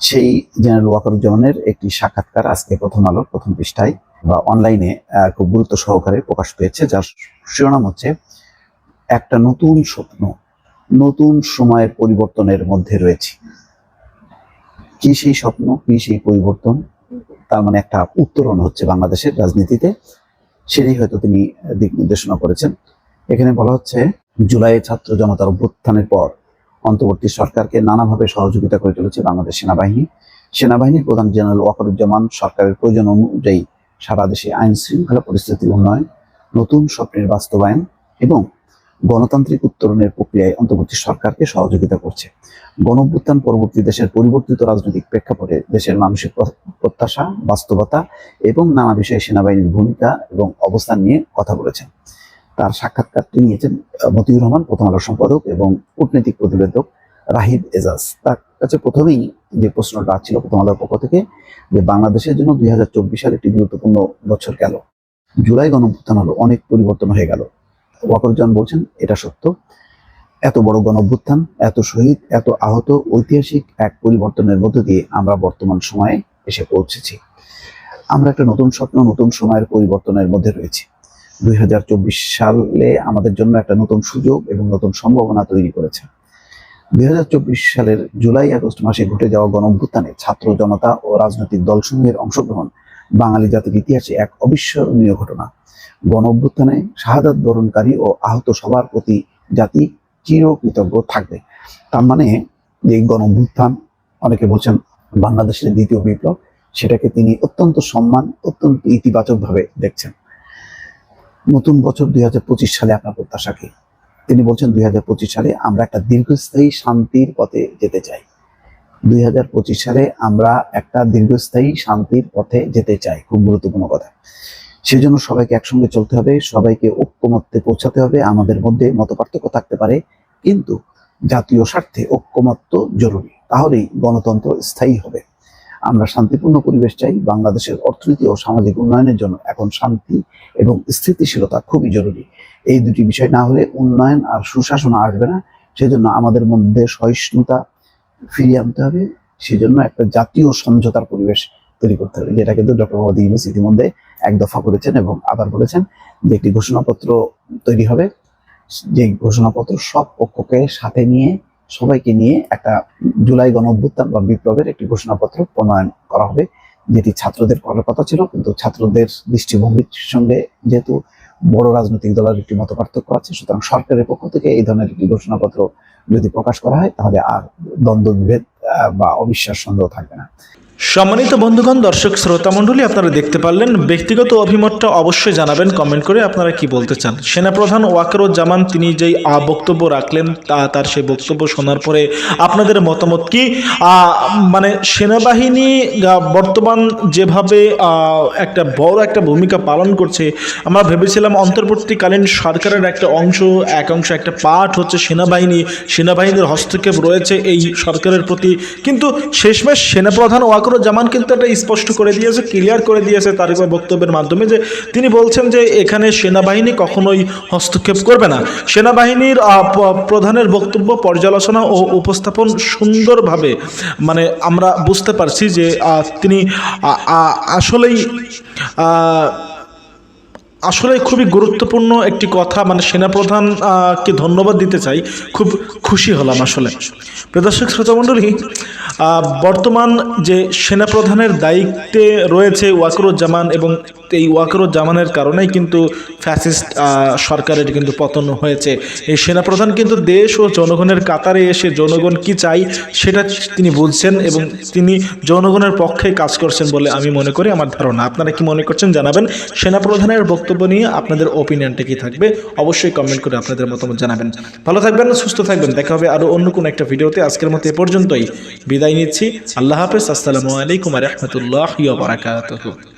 সেই জেনারেল ওয়াকারুজ্জামানের একটি সাক্ষাৎকার আজকে প্রথম আলো, প্রথম পৃষ্ঠায় বা অনলাইনে খুব গুরুত্ব সহকারে প্রকাশ পেয়েছে, যার শিরোনাম হচ্ছে, একটা নতুন স্বপ্ন, নতুন সময়ের পরিবর্তনের মধ্যে রয়েছে। কি সেই স্বপ্ন, কি সেই পরিবর্তন? তার মানে একটা উত্তরণ হচ্ছে বাংলাদেশের রাজনীতিতে। সেটাই হয়তো তিনি দিক নির্দেশনা করেছেন। এখানে বলা হচ্ছে জুলাইয়ে ছাত্র জনতার অভ্যুত্থানের পর অন্তর্বর্তী সরকারকে নানাভাবে সহযোগিতা করে চলেছে বাংলাদেশ সেনাবাহিনী। সেনাবাহিনীর প্রধান জেনারেল ওয়াকারুজ্জামান সরকারের প্রয়োজন অনুযায়ী সারা দেশে আইন শৃঙ্খলা পরিস্থিতির উন্নয়ন, নতুন স্বপ্নের বাস্তবায়ন এবং গণতান্ত্রিক উত্তরণের প্রক্রিয়ায় অন্তর্বর্তী সরকারকে সহযোগিতা করছে। গণঅভ্যুত্থান পরবর্তী দেশের পরিবর্তিত রাজনৈতিক প্রেক্ষাপটে দেশের মানুষের প্র- প্রত্যাশা, বাস্তবতা এবং নানা বিষয়ে সেনাবাহিনীর ভূমিকা এবং অবস্থান নিয়ে কথা বলেছেন। সাক্ষাৎকারটি নিয়েছেন মতিউর রহমান, প্রথম আলো সম্পাদক এবং কূটনৈতিক প্রতিবেদক রাহিদ এজাজ। তার কাছে প্রথমেই যে প্রশ্নটা ছিল প্রথম আলোর পক্ষ থেকে, যে বাংলাদেশের জন্য দুই হাজার চব্বিশ সাল একটি গুরুত্বপূর্ণ বছর গেল। জুলাই গণঅভ্যুত্থান হলো, অনেক পরিবর্তন হয়ে গেল। ওয়াকরুজ্জামান বলছেন, এটা সত্য। এত বড় গণঅভ্যুত্থান এত শহীদ, এত আহত, ঐতিহাসিক এক পরিবর্তনের মধ্য দিয়ে আমরা বর্তমান সময়ে এসে পৌঁছেছি। আমরা একটা নতুন স্বপ্ন, নতুন সময়ের পরিবর্তনের মধ্যে রয়েছি। দুই হাজার চব্বিশ সালে আমাদের জন্য একটা নতুন সুযোগ এবং নতুন সম্ভাবনা তৈরি করেছে। দুই হাজার চব্বিশ সালের জুলাই আগস্ট মাসে ঘটে যাওয়া গণঅভ্যুত্থানে ছাত্র জনতা ও রাজনৈতিক দলসমূহের অংশগ্রহণ বাঙালি জাতির ইতিহাসে এক অবিস্মরণীয় ঘটনা। গণ অভ্যুত্থানে শাহাদাত বরণকারী ও আহত সবার প্রতি জাতি চিরকৃতজ্ঞ থাকবে। তার মানে যে গণ অভ্যুত্থান অনেকে বলছেন বাংলাদেশের দ্বিতীয় বিপ্লব, সেটাকে তিনি অত্যন্ত সম্মান, অত্যন্ত ইতিবাচকভাবে দেখছেন। নতুন বছর দুই হাজার পঁচিশ সালে আপনার প্রত্যাশা কি? তিনি বলছেন দুই হাজার পঁচিশ সালে আমরা একটা দীর্ঘস্থায়ী শান্তির পথে যেতে চাই। দুই হাজার পঁচিশ সালে আমরা একটা দীর্ঘস্থায়ী শান্তির পথে যেতে চাই, খুব গুরুত্বপূর্ণ কথা। সেজন্য সবাইকে একসঙ্গে চলতে হবে, সবাইকে ঐক্যমত্যে পৌঁছাতে হবে, আমাদের মধ্যে মতপার্থক্য থাকতে পারে, কিন্তু জাতীয় স্বার্থে ঐক্যমত্য জরুরি। তাহলেই গণতন্ত্র স্থায়ী হবে। আমরা শান্তিপূর্ণ পরিবেশ চাই। বাংলাদেশের অর্থনীতি ও সামাজিক উন্নয়নের জন্য এখন শান্তি এবং স্থিতিশীলতা খুবই জরুরি। এই দুটি বিষয় না হলে উন্নয়ন আর সুশাসন আসবে না। সেজন্য আমাদের মধ্যে সহিষ্ণুতা ফিরিয়ে আনতে হবে। সেজন্য একটা জাতীয় সমঝোতার পরিবেশ তৈরি করতে হবে যেটা কিন্তু ডক্টর মোহাম্মদ ইউনুস ইতিমধ্যে এক দফা করেছেন এবং আবার বলেছেন যে একটি ঘোষণাপত্র তৈরি হবে। যে ঘোষণাপত্র সব পক্ষকে সাথে নিয়ে সবাইকে নিয়ে একটা জুলাই গণ অভ্যুত্থান বা বিপ্লবের একটি ঘোষণাপত্র প্রণয়ন করা হবে, যেটি ছাত্রদের করার কথা ছিল, কিন্তু ছাত্রদের দৃষ্টিভঙ্গির সঙ্গে যেহেতু বড় রাজনৈতিক দলের একটি মত পার্থক্য আছে, সুতরাং সরকারের পক্ষ থেকে এই ধরনের একটি ঘোষণাপত্র যদি প্রকাশ করা হয়, তাহলে আর দ্বন্দ্ব বিভেদ বা অবিশ্বাস সন্দেহ থাকবে না। সম্মানিত বন্ধুগণ, দর্শক শ্রোতা মণ্ডলী, আপনারা দেখতে পারলেন, ব্যক্তিগত অভিমতটা অবশ্যই জানাবেন কমেন্ট করে আপনারা কি বলতে চান? সেনাপ্রধান ওয়াকারুজ্জামান, তিনি যেই বক্তব্য রাখলেন, তা, তার সেই বক্তব্য শোনার পরে আপনাদের মতামত কি? মানে সেনাবাহিনী বর্তমান যেভাবে একটা বড় একটা ভূমিকা পালন করছে, আমরা ভেবেছিলাম অন্তর্বর্তীকালীন সরকারের একটা অংশ, এক অংশ, একটা পার্ট হচ্ছে সেনাবাহিনী, সেনাবাহিনীর হস্তক্ষেপ রয়েছে এই সরকারের প্রতি, কিন্তু শেষমেশ সেনাপ্রধান ওয়াকরুজ্জামান কিন্তু একটা স্পষ্ট করে দিয়েছে ক্লিয়ার করে দিয়েছে তার বক্তব্যের মাধ্যমে যে তিনি বলছেন যে এখানে সেনাবাহিনী কখনোই হস্তক্ষেপ করবে না। সেনাবাহিনীর প্রধানের বক্তব্য, পর্যালোচনা ও উপস্থাপন সুন্দরভাবে মানে আমরা বুঝতে পারছি যে তিনি আসলেই আসলে খুবই গুরুত্বপূর্ণ একটি কথা মানে সেনাপ্রধান কে ধন্যবাদ দিতে চাই। খুব খুশি হলাম আসলে। প্রদর্শক শ্রোতামণ্ডলী বর্তমান যে সেনাপ্রধানের দায়িত্বে রয়েছে ওয়াকরুজ্জামান এবং এই ওয়াকারুজ্জামানের কারণেই কিন্তু ফ্যাসিস্ট সরকারের কিন্তু পতন হয়েছে। এই সেনাপ্রধান কিন্তু দেশ ও জনগণের কাতারে এসে জনগণ কি চাই সেটা তিনি বুঝছেন এবং তিনি জনগণের পক্ষে কাজ করছেন বলে আমি মনে করি। আমার ধারণা। আপনারা কি মনে করছেন জানাবেন? সেনাপ্রধানের বক্তব্য নিয়ে আপনাদের ওপিনিয়নটা কি থাকবে? অবশ্যই কমেন্ট করে আপনাদের মতামত জানাবেন। ভালো থাকবেন, সুস্থ থাকবেন। দেখা হবে আরও অন্য কোনো একটা ভিডিওতে। আজকের মতো এ পর্যন্তই। বিদায় নিচ্ছি। আল্লাহ হাফেজ। আসসালামু আলাইকুম রহমতুল্লাহ বারাকাতুহু।